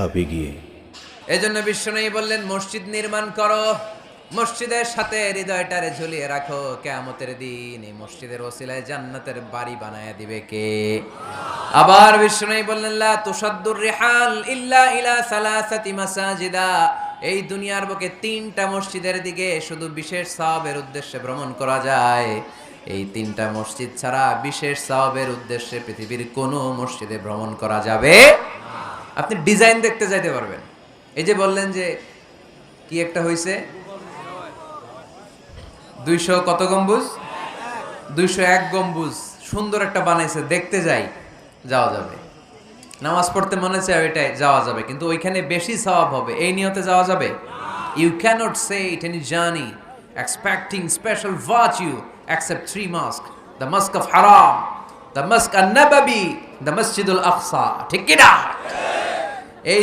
ধাপে গিয়ে। এই জন্য বিশ্বনয়ী বললেন, মসজিদ নির্মাণ করো। মসজিদের সাথে হৃদয়টারে ঝুলিয়ে রাখো। কেয়ামতের দিন এই মসজিদের ওসিলায় জান্নাতের বাড়ি বানায় দিবে কে? আবার বিশ্বনয়ী বললেন, লা তুসাদ্দুর রিহাল ইল্লা ইলা সালাসাতি মাসাজিদা। এই দুনিয়ার বুকে তিনটা মসজিদের দিকে শুধু বিশেষ সাহাবের উদ্দেশ্যে ভ্রমণ করা যায়। এই তিনটা মসজিদ ছাড়া বিশেষ সাহাবের উদ্দেশ্যে পৃথিবীর কোনো মসজিদে ভ্রমণ করা যাবে আপনি ডিজাইন দেখতে যাইতে পারবেন। এই যে বললেন যে কি একটা হয়েছে দুইশো কত গম্বুজ? দুইশো এক গম্বুজ। সুন্দর একটা বানাইছে, দেখতে যাই, যাওয়া যাবে। নামাজ পড়তে মনে চায় ওইটাই, যাওয়া যাবে। কিন্তু ওইখানে বেশি সওয়াব হবে। এই নিয়তে যাওয়া যাবে? You cannot say it any journey expecting special watch you except three mosque the mosque of Haram the mosque an Nabawi the মসজিদুল আকসা ঠিক কিনা? এই